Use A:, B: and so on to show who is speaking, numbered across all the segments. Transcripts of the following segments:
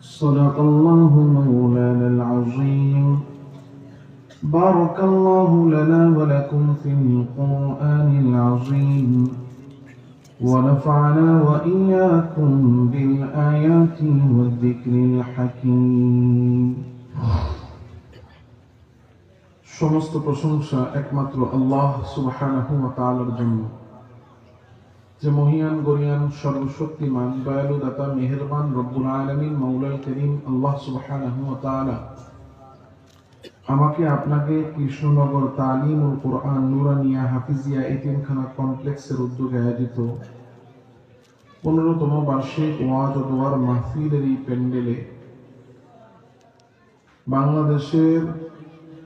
A: صدق الله مولانا العظيم بارك الله لنا ولكم في القرآن العظيم ونفعنا وإياكم بالآيات والذكر الحكيم সমস্ত প্রশংসা একমাত্র আল্লাহ সুবহানাহু ওয়া তাআলার জন্য যে মহিয়ান, গরিয়ান, সর্বশক্তিমান দয়ালু দাতা মেহেরবান, রব্বুল আলামিন, মাওলাল করিম, আল্লাহ তাআলা। আমাকে আপনাকে কৃষ্ণনগর তালিম ও কোরআন নুরানিয়া হাফিজিয়া এতিমখানা কমপ্লেক্সের উদ্যোগে আয়োজিত পনেরোতম বার্ষিক ওয়াজ ও দোয়ার মাহফিলের এই প্যান্ডেলে বাংলাদেশের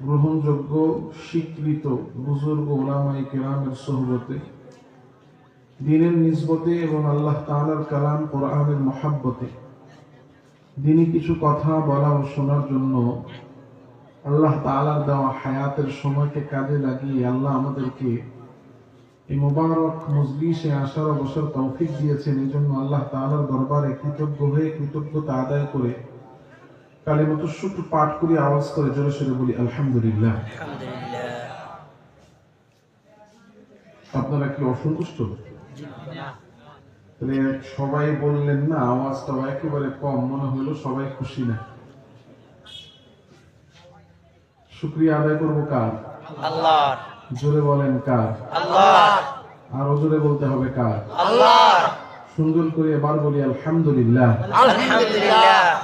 A: গ্রহণযোগ্য স্বীকৃত বুজুর্গ ওলামাই কেরামের সহবতে দিনের নিসবতে এবং আল্লাহ তাআলার কালাম কোরআনের মহাব্বতে। দিনই কিছু কথা বলা ও শোনার জন্য আল্লাহ তাআলার দেওয়া হায়াতের সময়কে কাজে লাগিয়ে আল্লাহ আমাদেরকে এই মোবারক মজলিসে আসার অবসর তৌফিক দিয়েছেন। এই জন্য আল্লাহ তাআলার দরবারে কৃতজ্ঞ হয়ে কৃতজ্ঞতা আদায় করে কালী মতো শুক্র পাঠ করি আওয়াজ করে জোরে সোরে বলি আলহামদুলিল্লাহ। আপনারা কি অসন্তুষ্ট? তাহলে সবাই বললেন না আওয়াজটা একেবারে কম মনে হলো সবাই খুশি না। শুক্রিয়া আদায় করব কার?
B: আল্লাহর।
A: জোরে বলেন কার?
B: আল্লাহর।
A: আরও জোরে বলতে হবে কার?
B: আল্লাহর।
A: সুন্দর করে এবার বলি আলহামদুলিল্লাহ।
B: আলহামদুলিল্লাহ।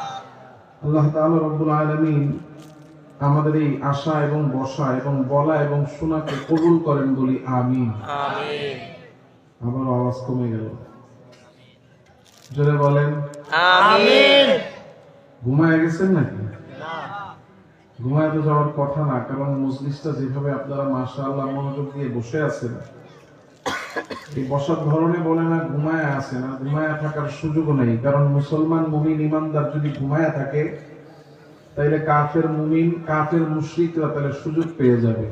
A: আল্লাহ তাআলা রব্বুল আলামিন আমাদের এই আশা এবং বসা এবং বলা এবং শোনাকে কবুল করেন বলি আমিন।
B: আমিন।
A: আবার আওয়াজ কমে গেল। জোরে বলেন।
B: আমিন।
A: ঘুমায় গেছেন নাকি? ঘুমায় তো যাওয়ার কথা না কারণ মজলিসটা যেভাবে আপনারা মাশাআল্লাহ মনোযোগ দিয়ে বসে আছেন এই বসার ধরনে বলে না ঘুমায় আছে না ঘুমায় থাকার সুযোগও নেই। কারণ মুসলমান মুমিন ইমানদার যদি ঘুমায় থাকে তাইলে কাফের মুমিন কাফের মুশরিকরা তাহলে সুযোগ পেয়ে যাবে।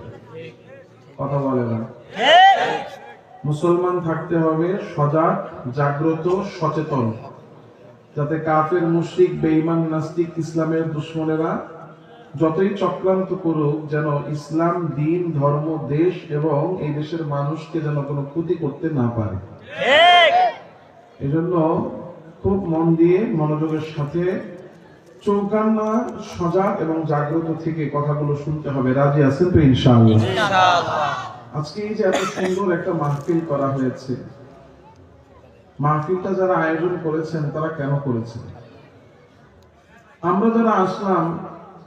A: কথা বলে না। মুসলমান থাকতে হবে সজাগ জাগ্রত সচেতন। যাতে কাফের মুশরিক বেঈমান নাস্তিক ইসলামের দুশ্মনেরা যতই চক্রান্ত করুক যেন ইসলাম দিন ধর্ম দেশ এবং এই দেশের মানুষকে যেন কোনো ক্ষতি করতে না পারে। এজন্য খুব মন দিয়ে মনোযোগের সাথে চৌকান্না সজাগ এবং জাগ্রত থেকে কথাগুলো শুনতে হবে। রাজি আছেন তো ইনশাআল্লাহ। আজকে এই যে এত সুন্দর একটা মাহফিল করা হয়েছে মাহফিলটা যারা আয়োজন করেছেন, তারা কেন করেছেন? আমরা যারা আসলাম,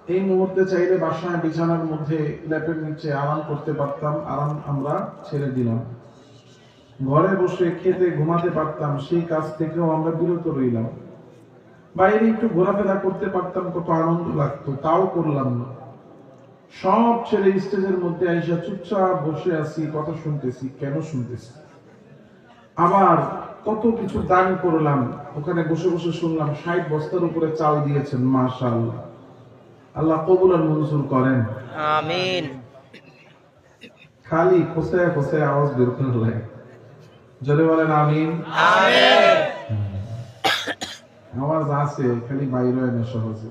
A: এই মুহূর্তে চাইলে বাসায় বিছানার মধ্যে ল্যাপের নিচে আরাম করতে পারতাম, আরাম আমরা ছেড়ে দিলাম। ঘরে বসে খেতে ঘুমাতে পারতাম, সেই কাজ থেকেও আমরা বিরত রইলাম। বাইরে একটু ঘোরাফেরা করতে পারতাম, কত আনন্দ লাগতো, তাও করলাম না। সব ছেড়ে স্টেজের মধ্যে আইসা চুপচাপ বসে আছি, কথা শুনতেছি, কেন শুনতেছি? আবার কত কিছু দান করলাম। ওখানে বসে বসে শুনলাম ষাট বস্তার উপরে চাল দিয়েছেন মাশাআল্লাহ। আল্লাহ কবুল আর মঞ্জুর করেন।
B: আমিন।
A: খালি খোসায় খোসায় আওয়াজ বের করে লাগে জোরে বলেন আমিন।
B: আমিন।
A: আওয়াজ আছে খালি বাইরে হয় না সহজে।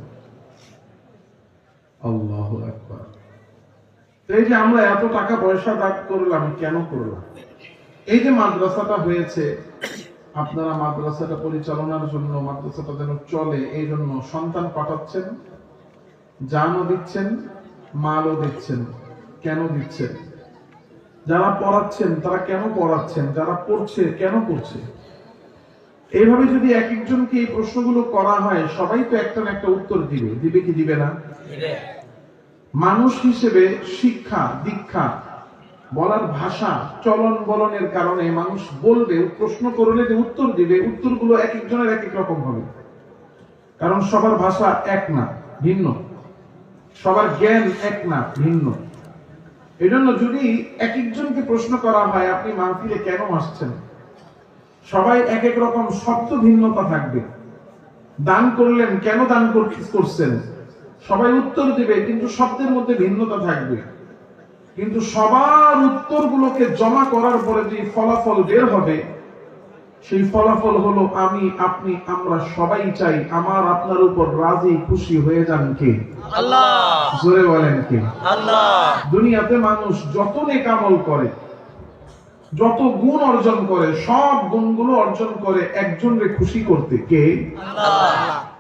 A: আল্লাহ একবার এই যে আমরা এত টাকা পয়সা দাগ করলাম কেন করলাম? এই যে মাদ্রাসাটা হয়েছে আপনারা মাদ্রাসাটা পরিচালনার জন্য মাদ্রাসাটা যেন চলে এই জন্য সন্তান পাঠাচ্ছেন জানও দিচ্ছেন মালও দিচ্ছেন। কেন দিচ্ছেন? যারা পড়াচ্ছেন তারা কেন পড়াচ্ছেন? যারা পড়ছে কেন পড়ছে? এইভাবে যদি এক একজনকে এই প্রশ্নগুলো করা হয় সবাই তো একটা না একটা উত্তর দিবে। দিবে কি দিবে না? মানুষ হিসেবে শিক্ষা দীক্ষা বলার ভাষা চলন বলনের কারণে মানুষ বলবে, প্রশ্ন করলে যে উত্তর দিবে, উত্তরগুলো এক একজনের এক এক রকম হবে। কারণ সবার ভাষা এক না, ভিন্ন। সবার জ্ঞান এক না, ভিন্ন। এজন্য যদি এক একজনকে প্রশ্ন করা হয়, আপনি মাহফিলে কেন আসছেন? সবাই এক এক রকম শব্দ ভিন্নতা থাকবে। দান করলেন, কেন দান কর- করছেন? সবাই উত্তর দিবে, কিন্তু শব্দের মধ্যে ভিন্নতা থাকবে। কিন্তু সবার উত্তরগুলোকে জমা করার পরে যে ফলাফল বের হবে সেই ফলাফল হলো আমি আপনি আমরা সবাই চাই আমার আপনার উপর রাজি খুশি হয়ে যান কে?
B: আল্লাহ।
A: জোরে বলেন কে?
B: আল্লাহ।
A: দুনিয়াতে মানুষ যত নেকামল করে যত গুণ অর্জন করে সব গুণগুলো অর্জন করে একজনকে খুশি করতে কে?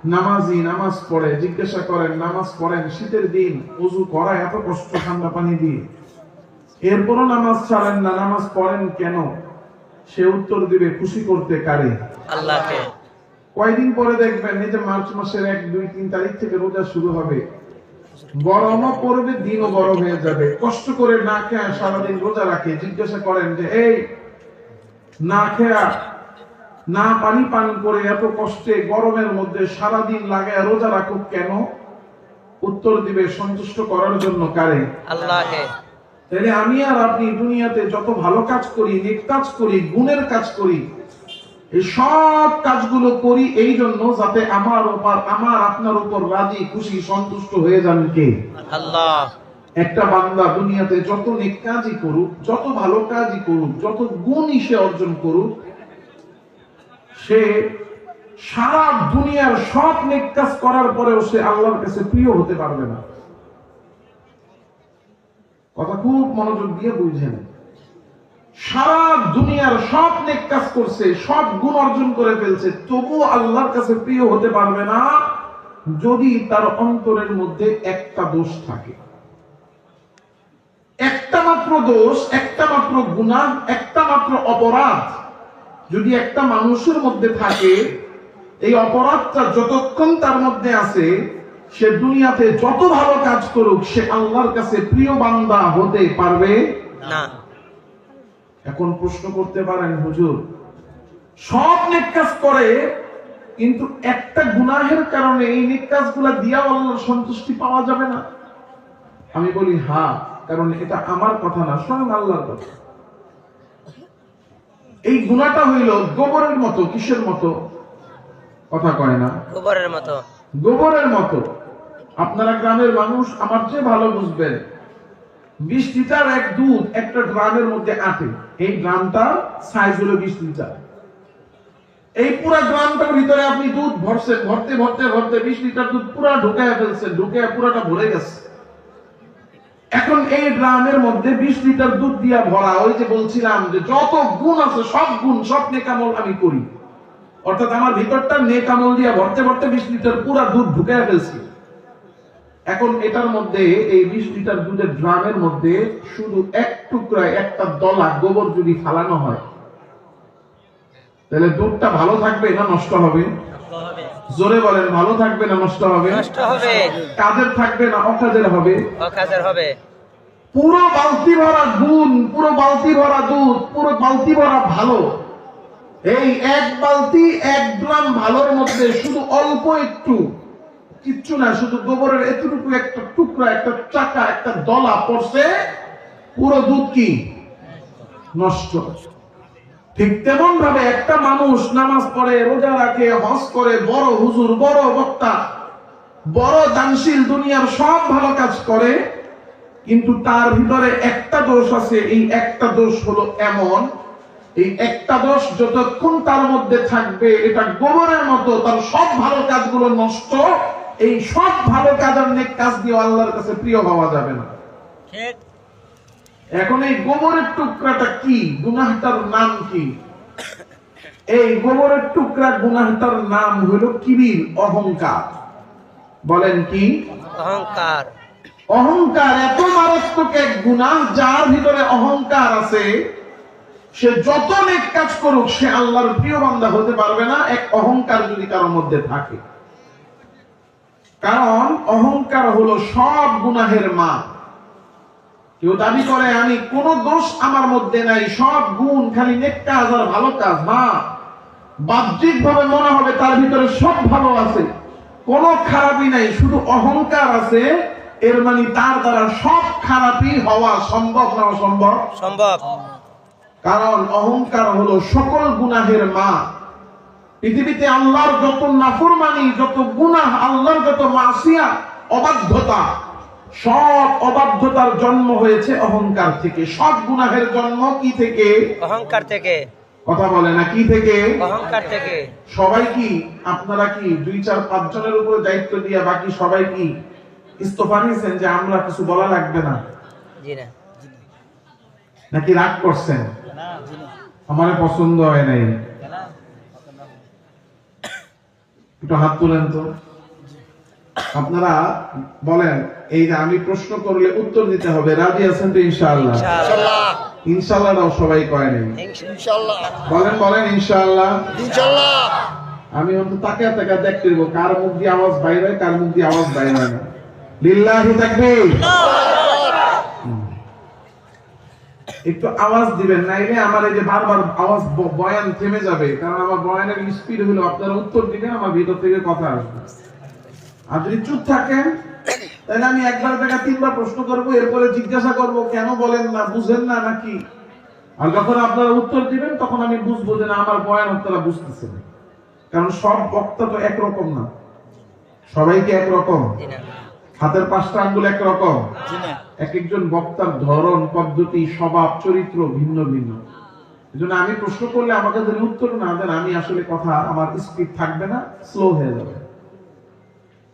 A: নামাজি নামাজ পড়ে জিজ্ঞাসা করেন নামাজ পড়েন শীতের দিন উজু করা এত কষ্ট ঠান্ডা পানি দিয়ে। এরপরও নামাজ ছাড়েন না নামাজ পড়েন কেন? সে উত্তর দিবে খুশি করতে কারে?
B: আল্লাহকে।
A: কয়দিন পরে দেখবেন এই যে মার্চ মাসের এক দুই তিন তারিখ থেকে রোজা শুরু হবে। গরমও পড়বে দিনও বড় হয়ে যাবে। কষ্ট করে না খেয়ে সারাদিন রোজা রাখে জিজ্ঞাসা করেন যে এই না খেয়া না পানি পান করে এত কষ্টে গরমের মধ্যে সারাদিন লাগায় রোজা রাখুক কেন? উত্তর দিবে সন্তুষ্ট করার জন্য কারে?
B: আল্লাহকে।
A: তাহলে আমি আর আপনি দুনিয়াতে যত ভালো কাজ করি নেক কাজ করি গুণের কাজ করি এই সব কাজগুলো করি এই জন্য যাতে আমার উপর আমার আপনার উপর রাজি খুশি সন্তুষ্ট হয়ে যান কে?
B: আল্লাহ।
A: একটা বান্দা দুনিয়াতে যত নেক কাজই করুক যত ভালো কাজই করুক যত গুণই সে অর্জন করুক সে সারা দুনিয়ার সব নেক কাজ করার পরেও সে আল্লাহর কাছে প্রিয় হতে পারবে না। কথা খুব মনোযোগ দিয়ে বুঝেন। সারা দুনিয়ার সব নেক কাজ করছে, সব গুণ অর্জন করে ফেলছে, তবু আল্লাহর কাছে প্রিয় হতে পারবে না যদি তার অন্তরের মধ্যে একটা দোষ থাকে। একটা মাত্র দোষ, একটা মাত্র গুনাহ একটা মাত্র অপরাধ যদি একটা মানুষের মধ্যে থাকে, এই অপরাধটা যতক্ষণ তার মধ্যে আছে সে দুনিয়াতে যত ভালো কাজ করুক সে আল্লাহর কাছে প্রিয় বান্দা হতে পারবে?
B: না।
A: এখন প্রশ্ন করতে পারেন হুজুর সব নেক কাজ করে কিন্তু একটা গুনাহের কারণে এই নেক কাজগুলা দিয়া আল্লাহর সন্তুষ্টি পাওয়া যাবে না? আমি বলি হ্যাঁ কারণ এটা আমার কথা না স্বয়ং আল্লাহর কথা। এই গুণাটা হইল গোবরের মতো কিসের মতো? কথা কয় না।
B: গোবরের মতো।
A: গোবরের মতো। আপনারা গ্রামের মানুষ, আমার চেয়ে ভালো বুঝবেন। বিশ লিটার এক দুধ একটা ড্রামের মধ্যে আটে। এই ড্রামটা সাইজ হলো বিশ লিটার এই পুরা ড্রামটার ভিতরে আপনি দুধ ভরছেন, ভরতে ভরতে ভরতে বিশ লিটার দুধ পুরা ঢুকায় ফেলছেন ঢুকে পুরাটা ভরে গেছে। এখন এই ড্রামের মধ্যে বিশ লিটার দুধ দিয়া ভরা, ওই যে বলছিলাম যে যত গুণ আছে, সব গুণ, সব নেকামল আমি করি। অর্থাৎ আমার ভিতরটা নেকামল দিয়া ভরতে ভরতে বিশ লিটার পুরা দুধ ঢুকায় ফেলছি। এখন এটার মধ্যে এই বিশ লিটার দুধের ড্রামের মধ্যে শুধু এক টুকরায় একটা দলা গোবর যদি ফালানো হয় তাহলে দুধটা ভালো থাকবে না নষ্ট হবে? জোরে বলেন ভালো থাকবে না নষ্ট হবে?
B: নষ্ট হবে।
A: কাজের থাকবে না অকাজের হবে?
B: অকাজের হবে।
A: পুরো বালতি ভরা গুণ পুরো বালতি ভরা দুধ পুরো বালতি ভরা ভালো। এই এক বালতি এক গ্রাম ভালোর মধ্যে শুধু অল্প একটু। কিচ্ছু না শুধু গোবরের এতটুকু একটা টুকরা, একটা চাকা, একটা দলা পড়ছে। পুরো দুধ কি? নষ্ট। ঠিক তেমন ভাবে একটা মানুষ নামাজ পড়ে, রোজা রাখে, হজ করে, বড় হুজুর, বড় বক্তা, বড় দানশীল, দুনিয়ার সব ভালো কাজ করে, কিন্তু তার ভিতরে একটা দোষ আছে। এই একটা দোষ হলো এমন, এই একটা দোষ যতক্ষণ তার মধ্যে থাকবে, এটা গোবরের মতো, তার সব ভালো কাজগুলো নষ্ট এই সব ভালো কাজ আর নেক কাজ দিয়ে আল্লাহর কাছে প্রিয় হওয়া যাবে না। এখন এই গোবরের টুকরাটা কি? গুনাহটার নাম কি? এই গোবরের টুকরা গুনাহটার নাম হলো কিবির অহংকার। বলেন কি?
B: অহংকার।
A: অহংকার এত মারাত্মক এক গুনাহ যার ভিতরে অহংকার আছে সে যত নেক কাজ করুক সে আল্লাহর প্রিয় বান্দা হতে পারবে না এক অহংকার যদি কারোর মধ্যে থাকে। কারণ অহংকার হলো সব গুনাহের মা কেউ দাবি করে আমি কোন দোষ আমার মধ্যে নাই সব গুণ খালি নেক কাজ আর ভালো কাজ। না। বাহ্যিক ভাবে মনে হবে তার ভিতরে সব ভালো আছে কোন খারাপই নাই শুধু অহংকার আছে। এর মানে তার দ্বারা সব খারাপই হওয়া সম্ভব না অসম্ভব?
B: সম্ভব।
A: কারণ অহংকার হলো সকল গুনাহের মা পৃথিবীতে আল্লাহর যত নাফরমানি যত গুনাহ আল্লাহর যত মাসিয়া অবাধ্যতা সব অবাধ্যতার জন্ম হয়েছে অহংকার থেকে। সব গুনাহের জন্ম কি থেকে?
B: অহংকার থেকে।
A: কথা বলে না কি থেকে?
B: অহংকার থেকে।
A: সবাই কি আপনারা কি দুই চার পাঁচ জনের উপরে দায়িত্ব দিয়ে বাকি সবাই কি ইস্তফা নিয়েছেন যে আমরা কিছু বলা লাগবে না?
B: জি না।
A: নাকি রাগ করছেন? আমার পছন্দ হয় নাই। একটু হাত তুলেন তো। আপনারা বলেন এই যে আমি প্রশ্ন করলে উত্তর দিতে হবে রাজি আছেন তো ইনশাআল্লাহ?
B: ইনশাআল্লাহ।
A: ইনশাআল্লাহটাও সবাই কয় নাই। বলেন বলেন ইনশাআল্লাহ।
B: ইনশাআল্লাহ।
A: আমি অন্ত তাকে তাকে দেখতে দেবো কার মুখ দিয়ে আওয়াজ বাইরে কার মুখ দিয়ে আওয়াজ বাইরে না। লিল্লাহি তাকবীর। হুম। একটু আওয়াজ দিবেন নাইলে আমার এই যে বারবার আওয়াজ বয়ান থেমে যাবে কারণ আমার বয়ানের স্পিড হলো আপনারা উত্তর দিবেন আমার ভিতর থেকে কথা আসবে। আর যদি চুপ থাকেন তাহলে আমি একবার দেখা তিনবার প্রশ্ন করব এরপরে জিজ্ঞাসা করব কেন বলেন না বুঝেন না নাকি? আর যখন আপনারা উত্তর দিবেন তখন আমি বুঝব যে না আমার বয়ান আপনারা বুঝতেছেন। কারণ সব বক্তা তো একরকম না। সবাইকে একরকম? হাতের পাঁচটা আঙ্গুল একরকম? এক একজন বক্তার ধরন পদ্ধতি স্বভাব চরিত্র ভিন্ন ভিন্ন। এজন্য আমি প্রশ্ন করলে আমাকে যদি উত্তর না দেন আমি আসলে কথা আমার স্পিড থাকবে না স্লো হয়ে যাবে।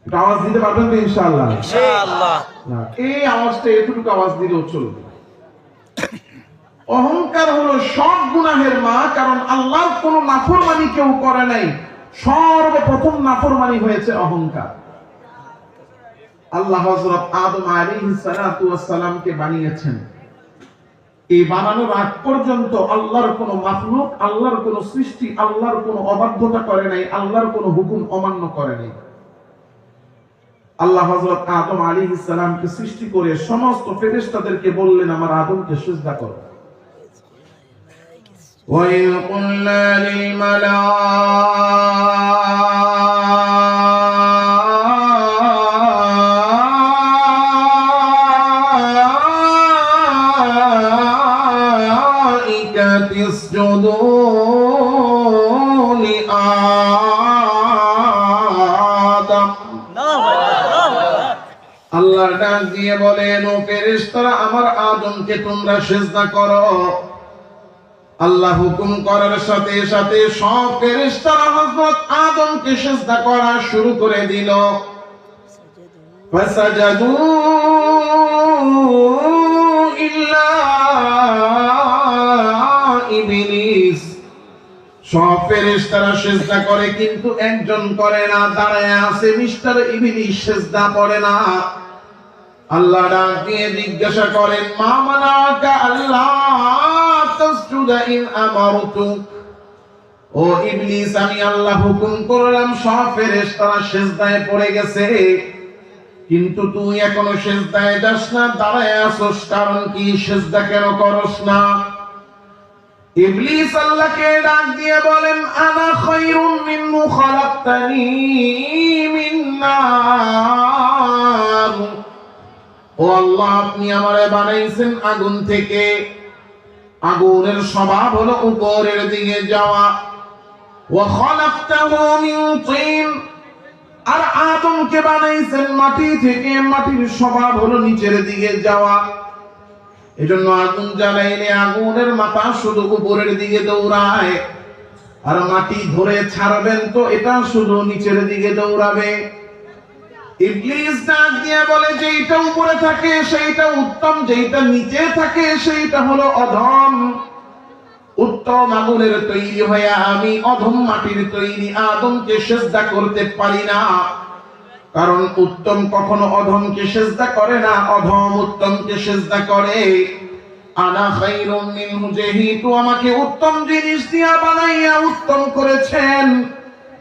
A: আওয়াজ দিতে পারবেন তো ইনশাআল্লাহ?
B: ইনশাআল্লাহ।
A: এই আওয়াজটা এতটুকু আওয়াজ দিলেও চলবে। অহংকার হলো সব গুনাহের মা কারণ আল্লাহর কোন নাফরমানি কেউ করে নাই। সর্বপ্রথম নাফরমানি হয়েছে অহংকার। আল্লাহ হযরত আদম আলাইহিস সালাতু ওয়াস সালামকে বানিয়েছেন এই বানানোর আগ পর্যন্ত আল্লাহর কোন মাখলুক আল্লাহর কোন সৃষ্টি আল্লাহর কোন অবাধ্যতা করে নাই আল্লাহর কোন হুকুম অমান্য করে নাই আল্লাহ হযরত আদম আলাইহিস সালামকে সৃষ্টি করে সমস্ত ফেরেশতাদেরকে বললেন আমার আদমকে সিজদা করো وإذ قلنا للملائكة দিয়ে বলেন, ও ফেরেশতারা, আমার আদমকে তোমরা সিজদা করো। আল্লাহ হুকুম করার সাথে সাথে সব ফেরেশতারা হযরত আদমকে সিজদা করা শুরু করে দিল। ফাসাজাদু ইল্লা ইবলিস। সব ফেরেশতারা সিজদা করে, কিন্তু একজন করে না, দাঁড়ায় আছে, মিস্টার ইবলিস সিজদা করে না। আল্লাহ ডাক দিয়ে জিজ্ঞাসা করেন, মা মানাকা আল্লাহ, তাসজুদা ইন আমারতুক ও ইবলিস, আমি আল্লাহ হুকুম করলাম, সব ফেরেশতারা সিজদায় পড়ে গেছে। কিন্তু তুই এখনও সিজদায় যাস না, দাঁড়ায় আসোস কারণ কি সিজদা কেন করস না? ইবলিস আল্লাহকে ডাক দিয়ে বলেন, আনা খায়রুম মিন্নু খালাকতানি মিন নার ও আল্লাহ, আপনি আমারে বানাইছেন আগুন থেকে। আগুনের স্বভাব হলো উপরের দিকে যাওয়া। আর আদমকে বানাইছেন মাটি থেকে। মাটির স্বভাব হলো নিচের দিকে যাওয়া। এজন্য আগুন জ্বালাইলে আগুনের মাথা শুধু উপরের দিকে দৌড়ায়। আর মাটি ধরে ছাড়বেন তো এটা শুধু নিচের দিকে দৌড়াবে। ইবলিস ডাক দিয়ে বলে যে এটা উপরে থাকে, সেইটা উত্তম যেটা নিচে থাকে, সেইটা হলো অধম। উত্তম আগুনের তৈরি হয়ে আমি অধম মাটির তৈরি, আদমকে সেজদা করতে পারি না। কারণ উত্তম কখনো অধমকে সেজদা করে না, অধম উত্তমকে সেজদা করে। আনা খাইরুম মিনহু, যেহেতু আমাকে উত্তম জিনিস দিয়া বানাইয়া উত্তম করেছেন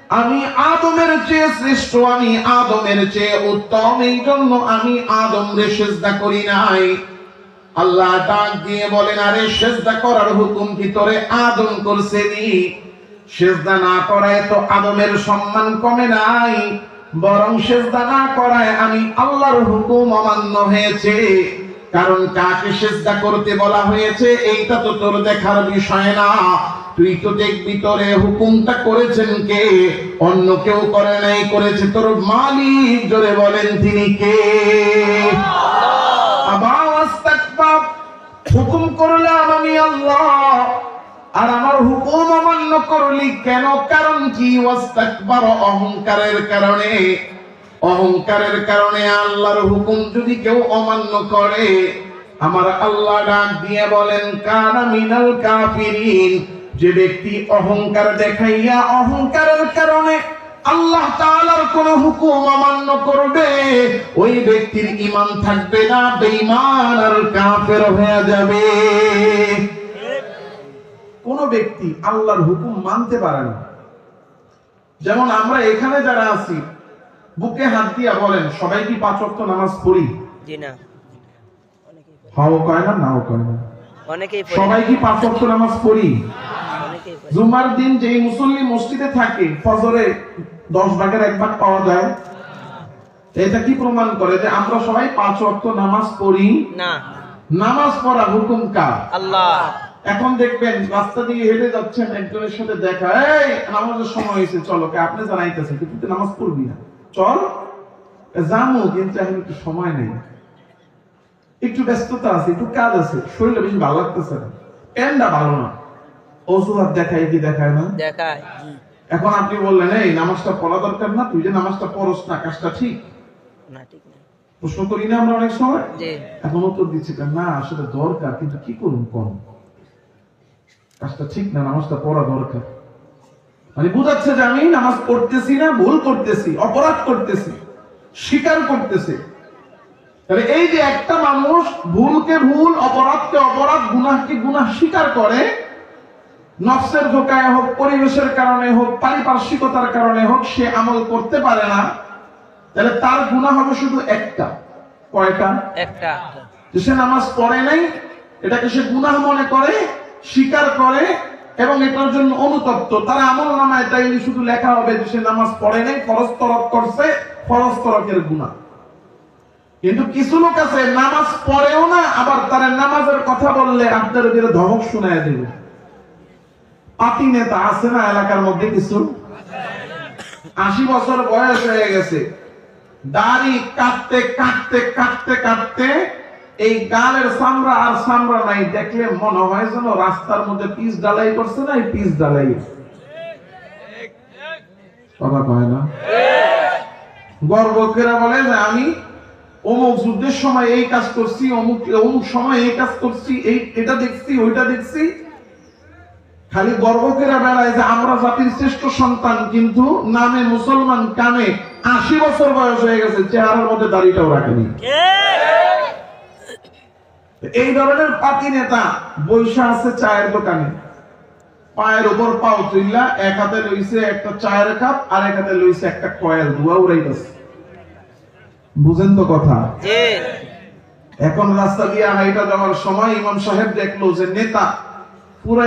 A: আমি আদমের চেয়ে শ্রেষ্ঠ, আমি আদমের চেয়ে উত্তম এই জন্য আমি আদম রে করি নাই। আল্লাহ ডাক দিয়ে বলেন, আরে সেজদা করার হুকুম কি তোরে আদম করছে নি? সেজদা না করায় তো আদমের সম্মান কমে নাই। বরং সেজদা না করায় আমি আল্লাহর হুকুম অমান্য হয়েছে। কারণ কাকে সেজদা করতে বলা হয়েছে, এইটা তো তোর দেখার বিষয় না। তুই তো দেখবি তোরে হুকুমটা করেছেন কে? অন্য কেউ করে নাই, করেছে তোর মালিক। জোরে বলেন তিনি কে? হুকুম করলাম আমি আল্লাহ। আর আমার হুকুম অমান্য করলি কেন? কারণ কি? ওয়াস্তাকবার অহংকারের কারণে। অহংকারের কারণে আল্লাহর হুকুম যদি কেউ অমান্য করে, আমার আল্লাহ ডাক দিয়ে বলেন, কানা মিনাল কাফিরিন। যে ব্যক্তি অহংকার দেখাইয়া অহংকারের কারণে আল্লাহ তাআলার কোন হুকুম অমান্য করবে ওই ব্যক্তির ঈমান থাকবে না বেঈমান আর কাফের হয়ে যাবে। কোন ব্যক্তি আল্লাহর হুকুম মানতে পারে না। যেমন আমরা এখানে যারা আছি বুকে হাত দিয়া বলেন সবাই কি পাঁচ ওয়াক্ত নামাজ পড়ি?
B: জি না।
A: হাও কয় না নাও কয় না?
B: অনেকেই
A: সবাই কি পাঁচ ওয়াক্ত নামাজ পড়ে। জুমার দিন যেই মুসল্লি মসজিদে থাকে ফজরে দশ ভাগের এক ভাগ পাওয়া যায় এটা কি প্রমাণ করে যে আমরা সবাই পাঁচ ওয়াক্ত নামাজ পড়ি?
B: না।
A: নামাজ পড়া হুকুম কার?
B: আল্লাহ।
A: এখন দেখবেন রাস্তা দিয়ে হেঁটে যাচ্ছেন একজনের সাথে দেখা এই নামাজের সময় হয়েছে চলো কে আপনি জানাইতেছেন? কিন্তু তুই নামাজ পড়বি না। চল জানো কিন্তু এখন একটু সময় নেই। একটু ব্যস্ততা আছে একটু কাজ আছে শরীরটা বেশি ভালো লাগতেছে না। প্যান্ডা ভালো না। অজুহাত দেখায় কি দেখায় না?
B: দেখায়।
A: এখন আপনি বললেন এই নামাজটা পড়া দরকার না তুই যে নামাজটা পড়স না কাজটা ঠিক?
B: না ঠিক না।
A: প্রশ্ন করি না আমরা অনেক সময়? এখন উত্তর দিচ্ছি না আসলে দরকার কিন্তু কি করুন কাজটা ঠিক না নামাজটা পড়া দরকার। মানে বুঝাচ্ছে যে আমি নামাজ পড়তেছি না ভুল করতেছি অপরাধ করতেছি স্বীকার করতেছি। তাহলে এই যে একটা মানুষ ভুলকে ভুল অপরাধকে অপরাধ গুনাহকে গুনাহ স্বীকার করে নফসের ধোকায় হোক পরিবেশের কারণে হোক পারিপার্শ্বিকতার কারণে হোক সে আমল করতে পারে না তাহলে তার গুনাহ হবে শুধু একটা। কয়টা?
B: একটা।
A: সে নামাজ পড়ে নাই এটাকে সে গুনাহ মনে করে স্বীকার করে এবং এটার জন্য অনুতপ্ত। তার আমল নামায় তাইলে শুধু লেখা হবে যে সে নামাজ পড়ে নাই ফরজ তরক করছে ফরজ তরকের গুনাহ। কিন্তু কিছু লোক আছে নামাজ পড়েও না আবার তারা নামাজের কথা বললে আপনার ধমক শোনায় দেবে। পাতি নেতা আছে না এলাকার মধ্যে কিছু? আশি বছর বয়স হয়ে গেছে। দাড়ি কাটতে কাটতে কাটতে কাটতে এই গালের সামরা আর সামরা নাই। দেখলে মনে হয় যেন রাস্তার মধ্যে পিস ডালাই করছে না, এই পিস ডালাই কথা কয় না? গর্বকেরা বলে যে আমি অমুক যুদ্ধের সময় এই কাজ করছি, অমুক অমুক সময় এই কাজ করছি, এই, এটা দেখছি, ওইটা দেখছি। খালি গর্বকেরা বেড়ায় যে আমরা জাতির শ্রেষ্ঠ সন্তান কিন্তু নামে মুসলমান কামে আশি বছর বয়স হয়ে গেছে চেহারার মধ্যে দাড়িটাও রাখেনি। এই ধরনের পাতি নেতা বৈশা আছে চায়ের দোকানে। পায়ের উপর পাও তুইলা এক হাতে লইছে একটা চায়ের কাপ আর এক হাতে লইছে একটা কয়েল ধোয়া উড়াইতেছে বুঝেন তো কথা? এখন রাস্তা দিয়ে হাইটা যাওয়ার সময় ইমাম সাহেব দেখল যে নেতা পুরো